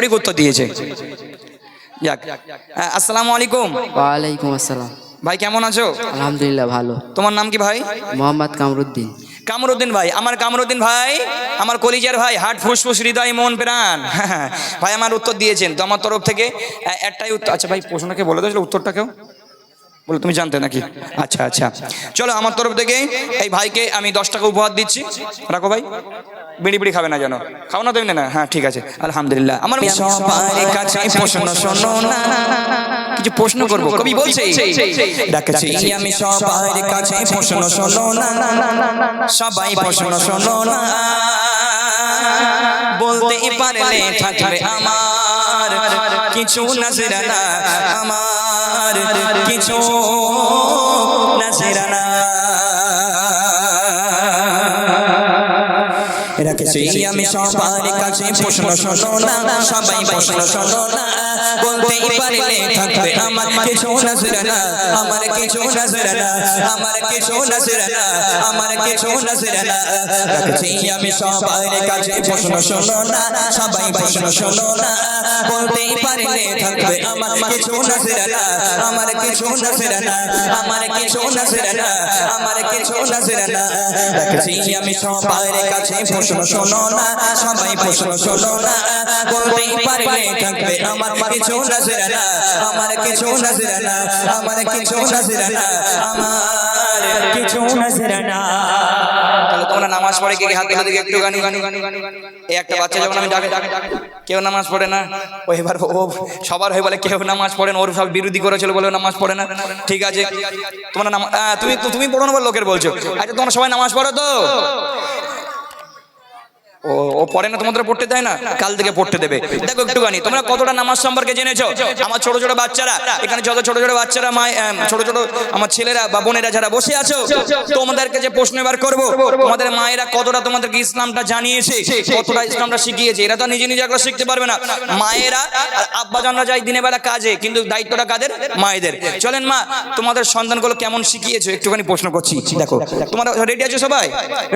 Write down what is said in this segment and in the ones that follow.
সঠিক উত্তর দিয়েছে। যাক হ্যাঁ, আসসালামু আলাইকুম। ওয়ালাইকুম আসসালাম। ভাই কেমন আছো? আলহামদুলিল্লাহ ভালো। তোমার নাম কি ভাই? মোহাম্মদ কামরুদ্দিন। কামরুদ্দিন ভাই আমার কামরুদ্দিন ভাই আমার কলিজার ভাই হাট ফুসফুস হৃদয় মন প্রাণ। ভাই আমার উত্তর দিয়েছেন। তো আমার তরফ থেকে একটাই উত্তর আচ্ছা ভাই প্রশ্নকে বলে দিয়েছিল উত্তরটা কেউ? বলে তুমি জানতে নাকি? আচ্ছা আচ্ছা। চলো আমার তরফ থেকে এই ভাইকে আমি দশ টাকা উপহার দিচ্ছি। রাখো ভাই। বিড়ি বিড়ি খাবে না যেন। খাও না তুমি না? হ্যাঁ ঠিক আছে। আলহামদুলিল্লাহ। আমার সবার কাছে প্রশ্ন শোনো না। কিছু প্রশ্ন করব। কবি বলছে? ডাকছি আমি সবার কাছে প্রশ্ন শোনো না। সবাই প্রশ্ন শোনো না। বলতে পারলে থাকবে আমার। কিছু নজরানা আমার। কিছু নজরানা রেখেছি আমি সবার কাছে প্রশ্ন শোনো না সবাই প্রশ্ন শোনো না। বলতে পারলে থাকবে। আমার কিছু নজরানা আমার কিছু নজরানা আমার কিছু নজরানা আমার কিছু নজরানা রেখেছি আমি সবার কাছে প্রশ্ন শোনো না সবাই প্রশ্ন শোনো না। বলতে পারলে থাকবে। আমার কিছু নজরানা আমার কিছু নজরানা আমার কিছু নজরানা আমার কিছু নজরানা রেখেছি আমি সবার কাছে প্রশ্ন শোনো না সবাই প্রশ্ন শোনো না বলতে পারলে থাকবে আমার কিছু নজরানা আমার কিছু নজরানা আমার কিছু নজরানা আমার কিছু নজরানা তাহলে তোমরা নামাজ পড়ে কি হাত দিকে একটু গানি এই একটা বাচ্চা যখন আমি ডাকে কেউ নামাজ পড়ে না? ও এবার ও সবার হয়ে বলে কেউ নামাজ পড়ে না ওর সব বিরোধী করেছিল বলে নামাজ পড়ে না। ঠিক আছে? তোমরা নামা- তুমি তুমি পড়ো না লোকের বলছো। আচ্ছা তোমরা সবাই নামাজ পড়ো তো? ও পড়ে না, তোমাদের পড়তে দেয় না? কাল থেকে পড়তে দেবে। দেখো একটুখানি, তোমরা কতটা নামাজ সম্পর্কে জেনেছো? আমার ছোট ছোট বাচ্চারা, এখানে যত ছোট ছোট বাচ্চারা মায় ছোট ছোট আমার ছেলেরা বা বোনেরা যারা বসে আছো, তোমাদেরকে যে প্রশ্ন এবার করব, তোমাদের মায়েরা কতটা তোমাদেরকে ইসলামটা জানিয়েছে, কতটা ইসলামটা শিখিয়েছে, এরা তো নিজে নিজে একলা শিখতে পারবে না। মায়েরা আর আব্বাজানরা যায় দিনের বেলা কাজে, কিন্তু দায়িত্বটা কাদের? মায়েদের। চলেন মা, তোমাদের সন্তানগুলো কেমন শিখিয়েছো? একটুখানি প্রশ্ন করছি, দেখো। তোমরা রেডি আছো সবাই?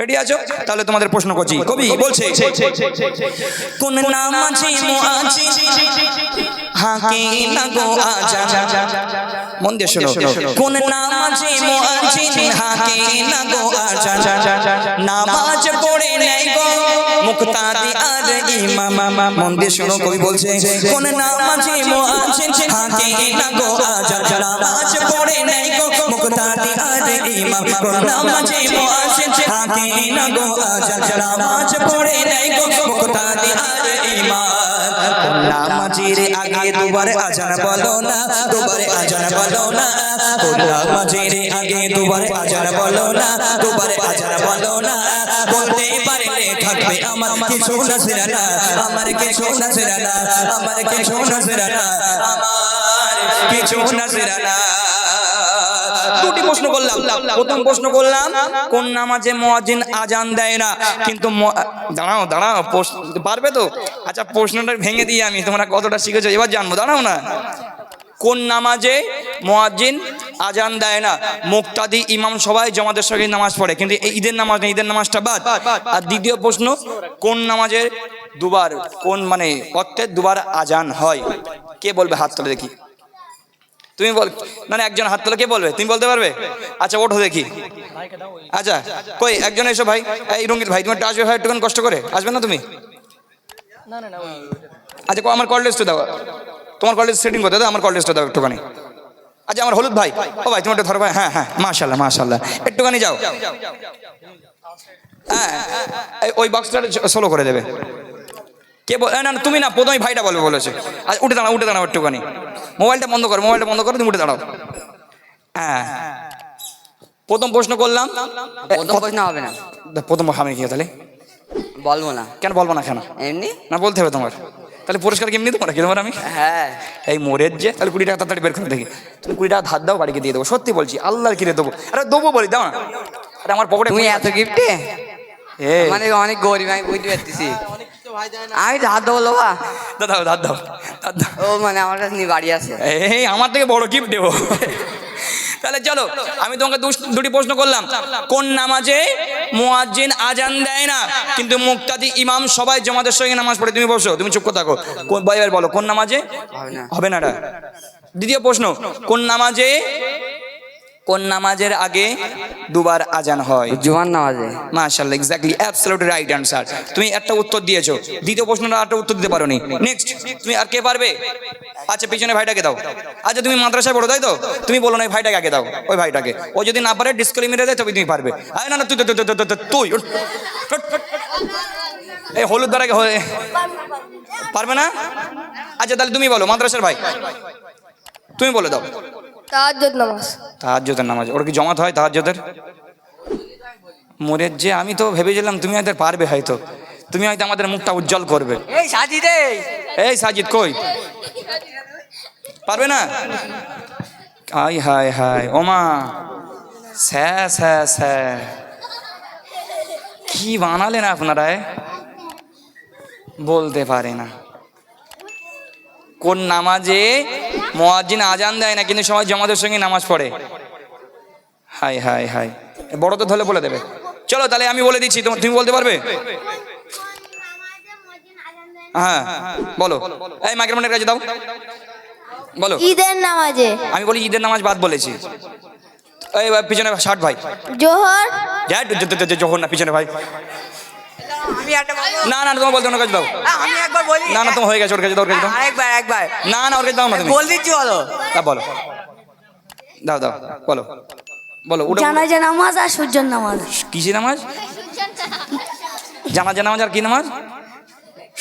রেডি আছো? তাহলে তোমাদের প্রশ্ন করছি। কবি বলছে কোন নাম আছে মুআজিন হাকে না গো আজান? মন দিয়ে শোনো। কোন নাম আছে মুআজিন হাকে না গো আজান? নামাজ পড়ে নেই গো। মুক্তাদি আর ইমাম। মন দিয়ে শোনো কবি বলছে কোন নাম আছে মুআজিন হাকে না গো আজান? নামাজ পড়ে নেই গো। মুক্তাদি আর ইমাম কোন নাম আছে মুআজিন হাকে না গো আজান নামাজ পড়ে নেই গো মুক্তাদি আর ইমাম। নামাজের আগে দুবার আজান বলো না দুবার আজান বলো না। নামাজের আগে দুবার আজান বলো না দুবার আজান বলো না। বলতে পারলে থাকবে আমার কিছু আমার কিছু নজরানা আমার কিছু আমার কিছু নজরানা দুটি প্রশ্ন করলাম। প্রথম প্রশ্ন করলাম, কোন নামাজে মুয়াজ্জিন আজান দেয় না? কিন্তু দাঁড়াও দাঁড়াও পারবে তো? আচ্ছা প্রশ্নটা ভেঙে দিই আমি তোমরা কতটা শিখেছো? এবার জানব, দাঁড়াও না। কোন নামাজে মুয়াজ্জিন আজান দেয় না? মুক্তাদি ইমাম সবাই জমাদের সঙ্গে নামাজ পড়ে, কিন্তু ঈদের নামাজ নেই ঈদের নামাজটা বাদ। আর দ্বিতীয় প্রশ্ন, কোন নামাজের দুবার, কোন মানে অর্থে দুবার আজান হয়? কে বলবে হাত তুলে দেখি? তুমি বল, না একজন হাত তোলা কে বলবে? তুমি বলতে পারবে? আচ্ছা ওঠো দেখি। আচ্ছা কই, একজন এসো ভাই। এই রঙ্গিত ভাই তুমি আসবে ভাই, একটুখানি কষ্ট করে। আসবে না তুমি? আচ্ছা আমার কল লিস্টটা দাও। তোমার কল লিস্ট সেটিং করতে দাও, আমার কল লিস্টটা দাও একটুখানি। আচ্ছা আমার হলুদ ভাই। ও ভাই তুমি একটু ধরো ভাই। হ্যাঁ হ্যাঁ মাশাল্লাহ মাশাল্লাহ একটুখানি যাও। হ্যাঁ ওই বক্সটা সোলো করে দেবে। কে বল না তুমি না প্রথমে ভাইটা বলবে বলেছে। আচ্ছা উঠে দাঁড়াও উঠে দাঁড়াও একটুখানি। মোবাইলটা বন্ধ করো মোবাইলটা বন্ধ করো তুমি উঠে দাঁড়াও। হ্যাঁ। প্রথম প্রশ্ন করলাম। প্রথম প্রশ্ন হবে না। প্রথম হবে কি তাহলে? বলব না। কেন বলব না কেন? এমনি? না বলতে হবে তোমার। তাহলে পুরস্কার কেমনি তোমার কি তোমার আমি? হ্যাঁ। এই মোরের যে তাহলে কুড়ি টাকা তাড়াতাড়ি বের করে দেখি। তুমি কুড়ি টাকা ধার দাও বাড়িকে দিয়ে দেবো। সত্যি বলছি আল্লাহর কিনে দেবো। আরে দেবো বলি দাও না। আরে আমার পকেটে তুমি এত গিফটে? মানে অনেক গরিব আমি বুঝতে পারতেছি। আমি ধার দেবো লোবা দাও ধার দাও ধার দাও ও মানে আমার কাছে নিয়ে বাড়ি আছে। এই আমার থেকে বড় গিফট দেবো। তাহলে চলো আমি তোমাকে দুটি প্রশ্ন করলাম। কোন নামাজে মুয়াজ্জিন আজান দেয় না কিন্তু মুক্তাদি ইমাম সবাই জমাতের সঙ্গে নামাজ পড়ে? তুমি বসো তুমি চুপ করে থাকো। কোন ভাই বলো কোন নামাজে? হবে না। হবে না এটা। দ্বিতীয় প্রশ্ন কোন নামাজে কোন নামাজের আগে দুবার আজান হয়? জুমার নামাজে। মাশাআল্লাহ এক্স্যাক্টলি অ্যাবসলিউট রাইট অ্যান্সার তুমি একটা উত্তর দিয়েছ। দ্বিতীয় প্রশ্নটা একটা উত্তর দিতে পারোনি। নেক্সট তুমি আর কে পারবে? আচ্ছা পিছনে ভাইটাকে দাও। আচ্ছা তুমি মাদ্রাসায় পড়ো তাই তো? তুমি বলো না ওই ভাইটাকে আগে দাও ওই ভাইটাকে। ও যদি না পারে ডিসক্লেম মেরে দেয় তবে তুমি পারবে। আরে না না তুই তুই। এই হলুদ দ্বারা পারবে না? আচ্ছা তাহলে তুমি বলো মাদ্রাসার ভাই। তুমি বলে দাও। তাহাজ্জুদ নামাজ। তাহাজ্জুদের নামাজ। ওর কি জমাত হয় তাহাজ্জুদের? মোরের যে আমি তো ভেবেছিলাম তুমি হয়তো পারবে হয়তো। তুমি হয়তো আমাদের মুখটা উজ্জ্বল করবে। এই সাজি এই। সাজিদ কই? পারবে না? আই হায় হায় ওমা। স্যা স্যা স্যা। কি বানালেন আপনারা? বলতে পারে না। কোন নামাজে মোয়াজ্জিন আজান দেয় না কিন্তু সবাই জমাতের সঙ্গে নামাজ পড়ে হাই হাই হাই বড় তো ধরলে বলে দেবে চলো তাহলে আমি বলে দিচ্ছি তোমা- বলতে পারবে হ্যাঁ বলো এই মাইক্রোফোনের কাছে দাও বলো ঈদের নামাজে আমি বলি ঈদের নামাজ বাদ বলেছি এই পিছনে ষাট ভাই জোহর যখন না পিছনে ভাই আমি একটা বলব? না না না, তোমার বলতে ওর কাছে দাও। আমি একবার বলি? না না তোমার হয়ে গেছে ওর কাছে দাও ওর কাছে দাও। আরেকবার একবার। না না ওর কাছে দাও না তুমি। বল দিচ্ছি বলো। তা বলো। দাও দাও বলো। বলো ওটা জানাজা নামাজ আর সূর্যের নামাজ। কিসি নামাজ? জানাজা নামাজ আর কি নামাজ?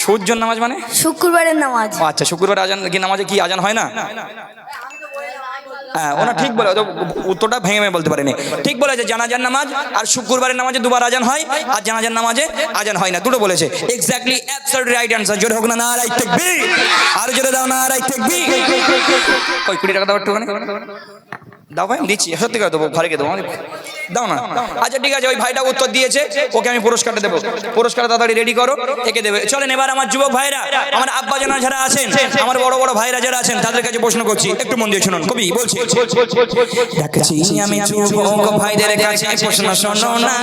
সূর্যর নামাজ মানে? শুক্রবারের নামাজ। আচ্ছা শুক্রবার আজান কি নামাজে কি আজান হয় না? হ্যাঁ ওনা ঠিক বলে উত্তরটা ভেঙে ভেঙে বলতে পারেনি। ঠিক বলেছে, জানাজার নামাজ আর শুক্রবারের নামাজে দুবার আজান হয়, আর জানাজার নামাজে আজান হয় না। দুটো বলেছে। এক্স্যাক্টলি অ্যাবসলিউট রাইট আনসার জোরে হোক না না, রাইট থাকবি। আর জোরে দাও নারাই থাকবি। কই, কুড়ি টাকা দাও একটুখানি। দাও ভাই দিচ্ছি। সত্যি করে দেবো ঘরে দেবো দাও না। আচ্ছা ঠিক আছে, ওই ভাইটা উত্তর দিয়েছে, ওকে আমি পুরস্কারটা দেবো। পুরস্কার তাড়াতাড়ি রেডি করো, একে দেবে। চলেন, এবার আমার যুবক ভাইরা, আমার আব্বা জানা যারা আছেন, আমার বড় বড় ভাইরা যারা আছেন, তাদের কাছে প্রশ্ন করছি। একটু মন দিয়ে শুনুন। কবি, বলছি। দেখছি আমি যুবক ভাইদের কাছে প্রশ্ন শোনো না।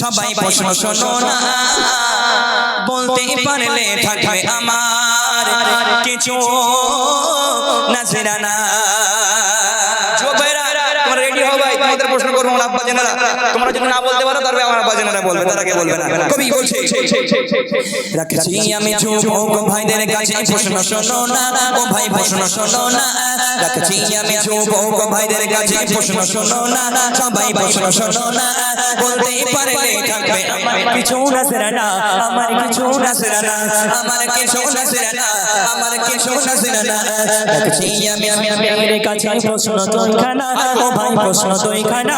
সবাই প্রশ্ন শোনো না। বলতে পারলে থাকবে আমার কিছু নাজরানা যুবক ভাইরা তোমরা রেডি হও ভাই? তোমাদের প্রশ্ন করব, আমার আব্বা জেনারা তোমরা যদি না বলতে পারো জেনারা বলবে তার আগে বলবে না কবি বলছে রাখছি আমি যুবক ভাইদের কাছে প্রশ্ন শোনো না ও ভাই প্রশ্ন শোনো না রাখছি আমি যুবক ভাইদের কাছে প্রশ্ন শোনো না সবাই প্রশ্ন শোনো না বলতে পারলে থাকবে আমার কিছু নাজরানা আমার কিছু নাজরানা আমার কিছু নাজরানা আমার কিছু নাজরানা রাখছি আমি আমি আমি কাছে প্রশ্ন তোইখানা ও ভাই প্রশ্ন তোইখানা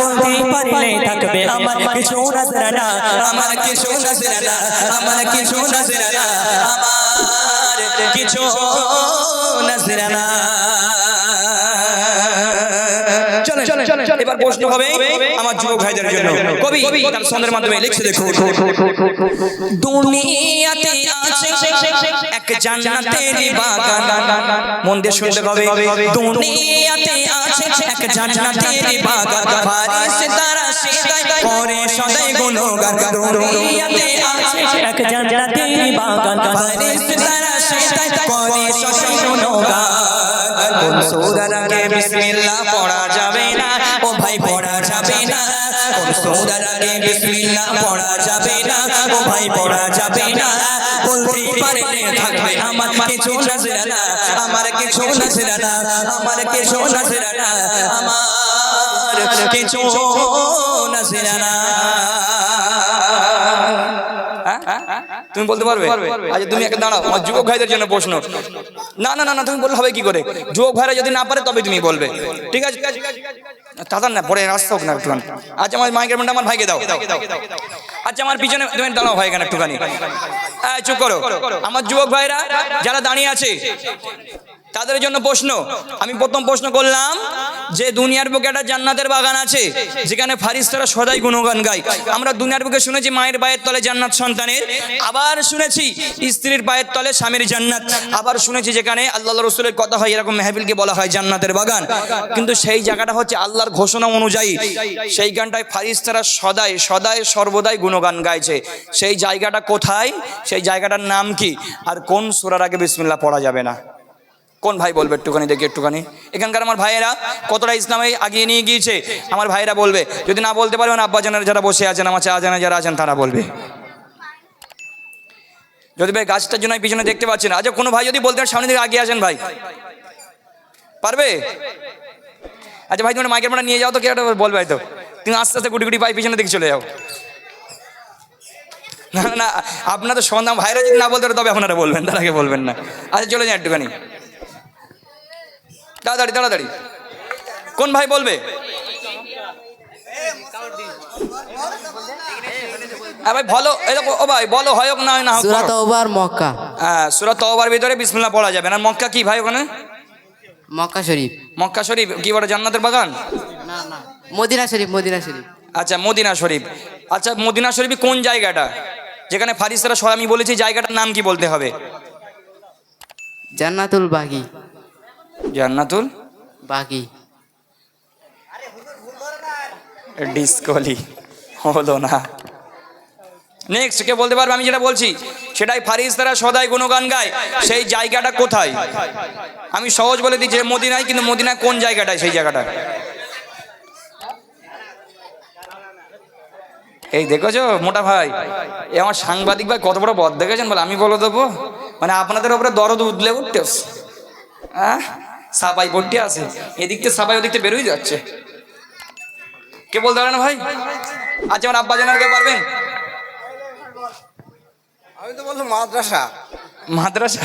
বলতে পারলে থাকবে আমার কিছু নাজরানা আমার কিছু নাজরানা আমার কিছু নাজরানা আমার কিছু নাজরানা চলেন চলেন এবার প্রশ্ন হবে আমার যুবক ভাইদের জন্য। কবি তার ছন্দের মাধ্যমে লিখছে দেখো দুনিয়াতে আছে এক জান্নাতের বাগান। মন দিয়ে শুনতে হবে। দুনিয়াতে আছে এক জান্নাতের বাগান। ফারিস তারা সেদাই করে সদাই গুণগান দুনিয়াতে আছে এক করে সদাই গুণগান। পড়া যাবে না, ও ভাই পড়া যাবে না। কোন বিসমিল্লাহ পড়া যাবে না, ও ভাই পড়া যাবে না। থাকবে, আমার কিছু নজরানা আমার কিছু নজরানা আমার কিছু নজরানা কিছু নজরানা তুমি বলতে পারবে? আচ্ছা তুমি একটা দাঁড়াও আমার যুবক ভাইদের জন্য প্রশ্ন। না না না না তুমি বললে হবে কি করে? যুবক ভাইরা যদি না পারে তবে তুমি বলবে। ঠিক আছে? দাদা না পরে রাস্তা হোক না একটুখানি। আচ্ছা আমার মাইকের মনটা আমার ভাইকে দাও। আচ্ছা আমার পিছনে তুমি দাঁড়াও ভাই এখানে একটুখানি। হ্যাঁ চুপ করো। আমার যুবক ভাইরা যারা দাঁড়িয়ে আছে তাদের জন্য প্রশ্ন। আমি প্রথম প্রশ্ন করলাম যে দুনিয়ার বুকে একটা জান্নাতের বাগান আছে, যেখানে ফারিস্তারা সদাই গুণগান গায়। আমরা দুনিয়ার বুকে শুনেছি মায়ের পায়ের তলে জান্নাত সন্তানের, আবার শুনেছি স্ত্রীর পায়ের তলে স্বামীর জান্নাত, আবার শুনেছি যেখানে আল্লাহ রসুলের কথা হয়, এরকম মেহবিলকে বলা হয় জান্নাতের বাগান। কিন্তু সেই জায়গাটা হচ্ছে আল্লাহর ঘোষণা অনুযায়ী, সেই গানটায় ফারিস্তারা সদাই সদাই সর্বদাই গুণগান গাইছে। সেই জায়গাটা কোথায়? সেই জায়গাটার নাম কি? আর কোন সুরার আগে বিসমিল্লাহ পড়া যাবে না? কোন ভাই বলবে একটুখানি দেখি একটুখানি। এখানকার আমার ভাইয়েরা কতটা ইসলামে আগিয়ে নিয়ে গিয়েছে আমার ভাইয়েরা বলবে। যদি না বলতে পারবেন আব্বা জানার যারা বসে আছেন আমার চা যারা আছেন তারা বলবে। যদি ভাই গাছটার জন্য পিছনে দেখতে পাচ্ছি না আচ্ছা কোনো ভাই যদি বলতে পারেন, সামনে দিকে আগিয়ে আসেন ভাই। পারবে? আচ্ছা ভাই তোমার মাইকের মাটা নিয়ে যাও তো কে বলবে হয়তো। তুমি আস্তে আস্তে গুটি গুটি পাই পিছনে দিকে চলে যাও। না না আপনার তো সন্ধান ভাইরা যদি না বলতে তবে আপনারা বলবেন তার আগে বলবেন না। আচ্ছা চলে যান একটুখানি। তাড়াতাড়ি তাড়াতাড়ি। কোন ভাই বলবে? হ্যাঁ ভাই এই ও ভাই বলো হয় হোক না হয় না হোক সূরা তওবার মক্কা। হ্যাঁ তওবার ভিতরে বিসমিল্লাহ পড়া যাবে না। মক্কা কি ভাই ওখানে? মক্কা শরীফ। মক্কা শরীফ কি জান্নাতের বাগান? না না মদিনা শরীফ মদিনা শরীফ। আচ্ছা মদিনা শরীফ। আচ্ছা মদিনা শরীফ কোন জায়গাটা? যেখানে ফারিস্তারা আমি বলেছি জায়গাটার নাম কি বলতে হবে? জান্নাতুল বাগি। জান্নাতুল বাকি। ডিসকলি। হলো না। নেক্সট কে বলতে পারবে? আমি যেটা বলছি সেটাই ফারিস্তারা সদাই গুণগান গায়। সেই জায়গাটা কোথায়? আমি সহজ বলে দিচ্ছি যে মদিনায় কিন্তু মদিনায় কোন জায়গাটায় সেই জায়গাটা? এই দেখেছ মোটা ভাই? এ আমার সাংবাদিক ভাই কত বড় বদ দেখেছেন বলে? আমি বলে দেবো। মানে আপনাদের ওপরে দরদ উঠলে উঠতে হ্যাঁ সাপাই ভর্তি আছে। এদিক থেকে সাপাই ওদিক থেকে বেরোই যাচ্ছে। কে বলতে পারেন ভাই? আচ্ছা আমার আব্বা জানার কে পারবেন আমি তো বললাম মাদ্রাসা। মাদ্রাসা?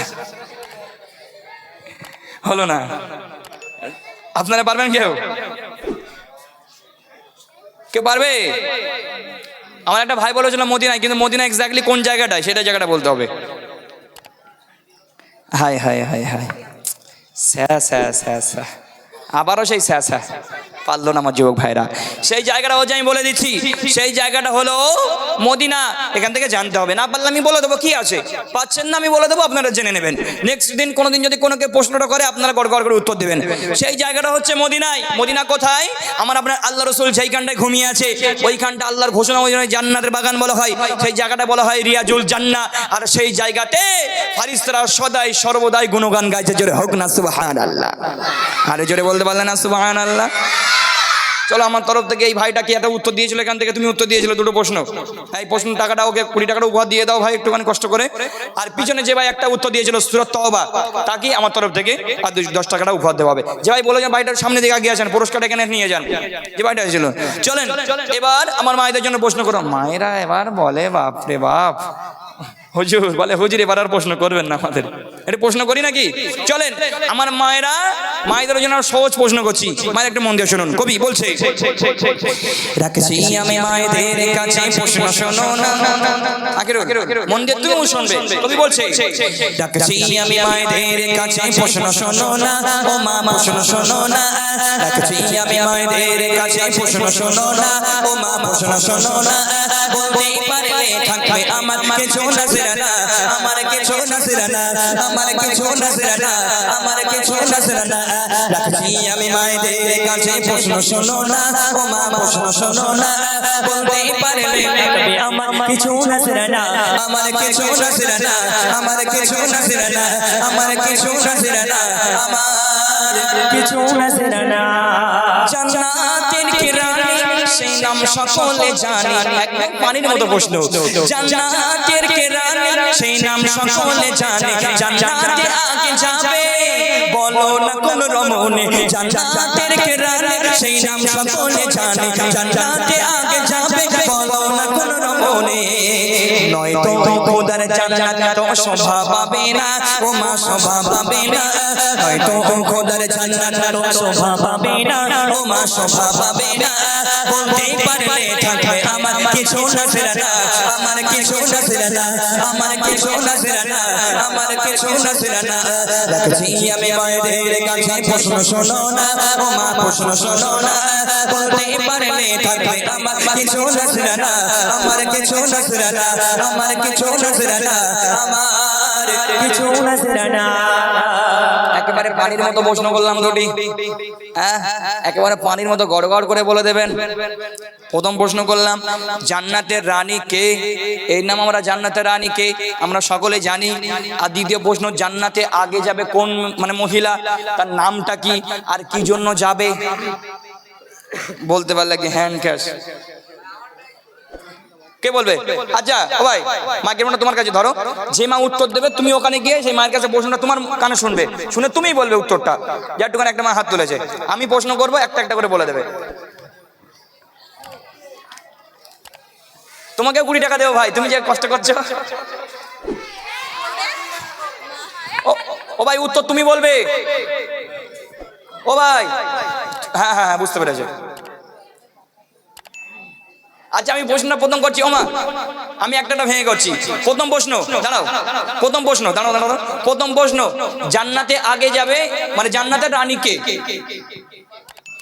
হলো না। আপনারা পারবেন কেউ? কেউ পারবে? আমার একটা ভাই বলেছিল মদিনায় কিন্তু মদিনা এক্স্যাক্টলি কোন জায়গাটায়? সেটা জায়গাটা বলতে হবে। হাই হাই হাই হাই স্যা স্যা স্যা স্যা। আবারও সেই স্যা স্যা। পারল না আমার যুবক ভাইরা। সেই জায়গাটা হচ্ছে আমি বলে দিচ্ছি। সেই জায়গাটা হলো মদিনা। এখান থেকে জানতে হবে। না পারলে আমি বলে দেবো কি আছে। পাচ্ছেন না আমি বলে দেবো আপনারা জেনে নেবেন। নেক্সট দিন কোনোদিন যদি কোনো কেউ প্রশ্নটা করে আপনারা গড় গড় করে উত্তর দেবেন। সেই জায়গাটা হচ্ছে মদিনায়। মদিনা কোথায়? আমার আপনার আল্লাহ রসুল যেইখানটায় ঘুমিয়ে আছে। ওইখানটা আল্লাহর ঘোষণা ওই জান্নাতের বাগান বলা হয়। সেই জায়গাটা বলা হয় রিয়াজুল জান্না আর সেই জায়গাতে ফারিস্তারা সদাই সর্বদাই গুণগান গাইছে। জোরে হোক না সুবাহান আল্লাহ আরে জোরে বলতে পারলে না সুবাহান আল্লাহ চলো আমার তরফ থেকে এই ভাইটা কি একটা উত্তর দিয়েছিল, এখান থেকে তুমি উত্তর দিয়েছিল, দুটো প্রশ্ন। এই প্রশ্ন টাকাটা ওকে কুড়ি টাকাটা উপহার দিয়ে দাও ভাই, একটুখানি কষ্ট করে। আর পিছনে যে ভাই একটা উত্তর দিয়েছিল, সুরত তহবা তাকে আমার তরফ থেকে আর দশ টাকাটা উপহার দেওয়া হবে। যে ভাই বলে যে ভাইটার সামনে দিকে আগিয়ে আসেন, পুরস্কারটা এখানে নিয়ে যান। যে ভাইটা ছিল চলেন, এবার আমার মায়েদের জন্য প্রশ্ন করো। মায়েরা এবার বলে বাপ রে বাপ। হুজুর, বলে হুজুর, এবার আর প্রশ্ন করবেন না আমাদের। এটা প্রশ্ন করি নাকি? চলেন, আমার মায়েরা, মায়েদের জন্য সহজ প্রশ্ন করছি। মায়ের একটা মন দিয়ে শুনুন। কবি, বলছে, রাখছি আমি মায়েদের কাছে প্রশ্ন শোনো না। মন দিয়ে তুমিও শুনবে। কবি বলছে, রাখছি আমি মায়েদের কাছে প্রশ্ন শোনো না। ও মা প্রশ্ন শোনো না। রাখছি আমি মায়েদের কাছে প্রশ্ন শোনো না। ও মা, প্রশ্ন শোনো না। বলতেই পারলে থাকবে আমার কিছু নাসিরানা, আমার কিছু নাসিরানা, আমার কিছু নাসিরানা, আমার কিছু নাসিরানা। রাখছি আমি মায়েদের কাছে না সেই নাম সকলে জানি। এক পানির মতো প্রশ্ন জান্নাতের কিরানি সেই নাম সকলে জানে। জান্নাতে আগে যাবে। বলো না কোন রমণে। জান্নাতের কিরানি সেই নাম সকলে জানে। জান্নাতে আগে যাবে। বলো না কোন রমণে। রমণী নয়তো খোদার জান্নাত তো শোভা পাবে না ও মা শোভা পাবে না। নয়তো খোদার জান্নাত তো শোভা পাবে না ও মা শোভা পাবে না। বলতে পারলে থাকবে আমার কিছু না সেরানা আমার কিছু না সেরানা আমার কিছু না সেরানা আমার কিছু না সেরানা রাখছি আমি মায়েদের কাছে প্রশ্ন শোনো না ও মা প্রশ্ন শোনো না। বলতে পারলে থাকবে আমার কিছু না সেরানা আমার কিছু না সেরানা আমার কিছু না আমার কিছু না একেবারে পানির মতো প্রশ্ন করলাম দুটি। হ্যাঁ? একেবারে পানির মতো গড়গড় করে বলে দেবেন। প্রথম প্রশ্ন করলাম জান্নাতের রানী কে? এই নাম আমরা জান্নাতের রানী কে? আমরা সকলে জানি। আর দ্বিতীয় প্রশ্ন জান্নাতে আগে যাবে কোন মানে মহিলা? তার নামটা কি? আর কি জন্য যাবে? বলতে পারলে কি হ্যান্ড ক্যাশ কে বলবে? আচ্ছা ও ভাই মনে তোমার কাছে ধরো যে মা উত্তর দেবে তুমি ওখানে গিয়ে সেই মায়ের কাছে প্রশ্নটা তোমার কানে শুনবে। শুনে তুমিই বলবে উত্তরটা। যারটুখানে একটা মা হাত তুলেছে। আমি প্রশ্ন করব একটা একটা করে বলে দেবে। তোমাকে কুড়ি টাকা দেবো ভাই তুমি যে কষ্ট করছ। ও- ও ভাই উত্তর তুমি বলবে। ও ভাই। হ্যাঁ হ্যাঁ হ্যাঁ বুঝতে পেরেছি। আচ্ছা আমি প্রশ্নটা প্রথম করছি ওমা। আমি একটা ভেঙে করছি। প্রথম প্রশ্ন দাঁড়াও। প্রথম প্রশ্ন দাঁড়াও দাঁড়াও। প্রথম প্রশ্ন জান্নাতে আগে যাবে মানে জান্নাতের রানী কে?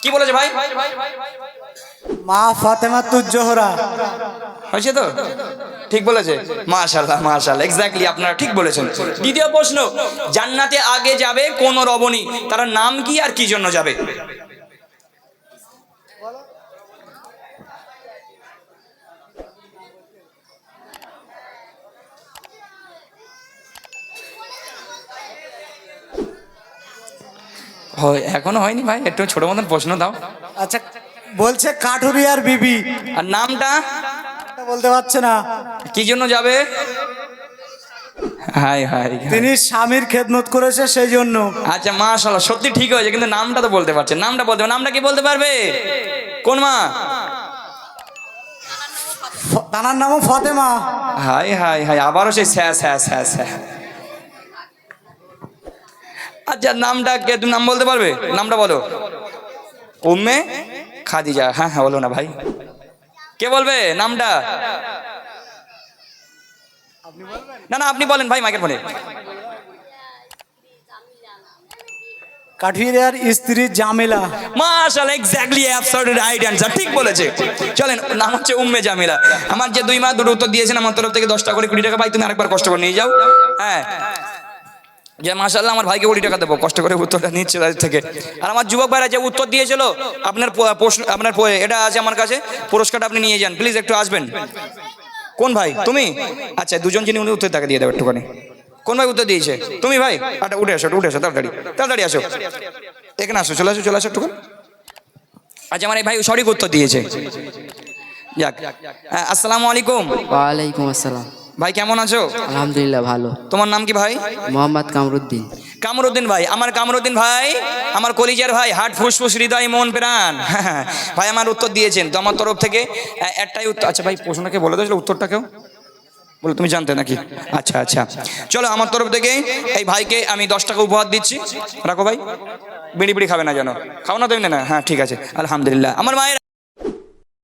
কি বলেছে ভাই? মা ফাতেমা হয়েছে তো? ঠিক বলেছে। মাশাল্লাহ মাশাল্লাহ এক্স্যাক্টলি আপনারা ঠিক বলেছেন। দ্বিতীয় প্রশ্ন জান্নাতে আগে যাবে কোন রবণী? তার নাম কি আর কি জন্য যাবে? হয় এখনও হয়নি ভাই একটু ছোট মতন প্রশ্ন দাও। আচ্ছা বলছে কাঠুরিয়ার বিবি। আর নামটা? বলতে পারছে না। কি জন্য যাবে? হাই হাই। তিনি স্বামীর খেদমত করেছে সেই জন্য। আচ্ছা মাশাল্লাহ সত্যি ঠিক হয়েছে কিন্তু নামটা তো বলতে পারছে। নামটা বলতে নামটা কি বলতে পারবে? কোন মা? তানার নামও ফাতেমা। হাই হাই হাই আবারও সেই স্যা স্যা স্যা স্যা। আচ্ছা নামটা কে তুমি নাম বলতে পারবে? নামটা বলো। উম্মে খাদিজা। হ্যাঁ হ্যাঁ বলো না ভাই। কে বলবে নামটা? না না আপনি বলেন ভাই মাইকের ফোনে কাঠুরিয়ার স্ত্রী জামেলা। মাশাআল্লাহ এক্স্যাক্টলি অ্যাবসলিউট রাইট অ্যান্সার ঠিক বলেছে। চলেন নাম হচ্ছে উম্মে জামিলা। আমার যে দুই মা দুটো উত্তর দিয়েছেন আমার তরফ থেকে দশ টাকা করে কুড়ি টাকা ভাই তুমি আরেকবার কষ্ট করে নিয়ে যাও। হ্যাঁ। যে মাশাল্লাহ আমার ভাইকে কুড়ি টাকা দেবো, কষ্ট করে উত্তরটা নিচ্ছে তাদের থেকে। আর আমার যুবক ভাইরা যে উত্তর দিয়েছিল, আপনার প্রশ্ন আপনার এটা আছে আমার কাছে, পুরস্কারটা আপনি নিয়ে যান, প্লিজ একটু আসবেন। কোন ভাই? তুমি? আচ্ছা দুজন যিনি উনি উত্তর তাকে দিয়ে দেবে একটুখানি। কোন ভাই উত্তর দিয়েছে? তুমি ভাই? আচ্ছা উঠে আসো উঠে আসো, তাড়াতাড়ি তাড়াতাড়ি আসো। এখানে আসো, চলে আসো চলে আসো একটুখানি। আচ্ছা আমার এই ভাই সঠিক উত্তর দিয়েছে। যাক আসসালামু আলাইকুম। ওয়ালাইকুম আসসালাম। ভাই কেমন আছো? আলহামদুলিল্লাহ ভালো। তোমার নাম কি ভাই? মোহাম্মদ কামরুদ্দিন। কামরুদ্দিন ভাই আমার কামরুদ্দিন ভাই আমার কলিজার ভাই হাট ফুসফুস হৃদয় মন প্রাণ। ভাই আমার উত্তর দিয়েছেন তো আমার তরফ থেকে একটাই উত্তর। আচ্ছা ভাই প্রশ্নকে বলে দিয়েছিল উত্তরটা কেউ বলে তুমি জানতে নাকি? আচ্ছা আচ্ছা। চলো আমার তরফ থেকে এই ভাইকে আমি দশ টাকা উপহার দিচ্ছি। রাখো ভাই। বিড়ি বিড়ি খাবে না যেন। খাও না তুমি না? হ্যাঁ ঠিক আছে। আলহামদুলিল্লাহ। আমার মায়েরা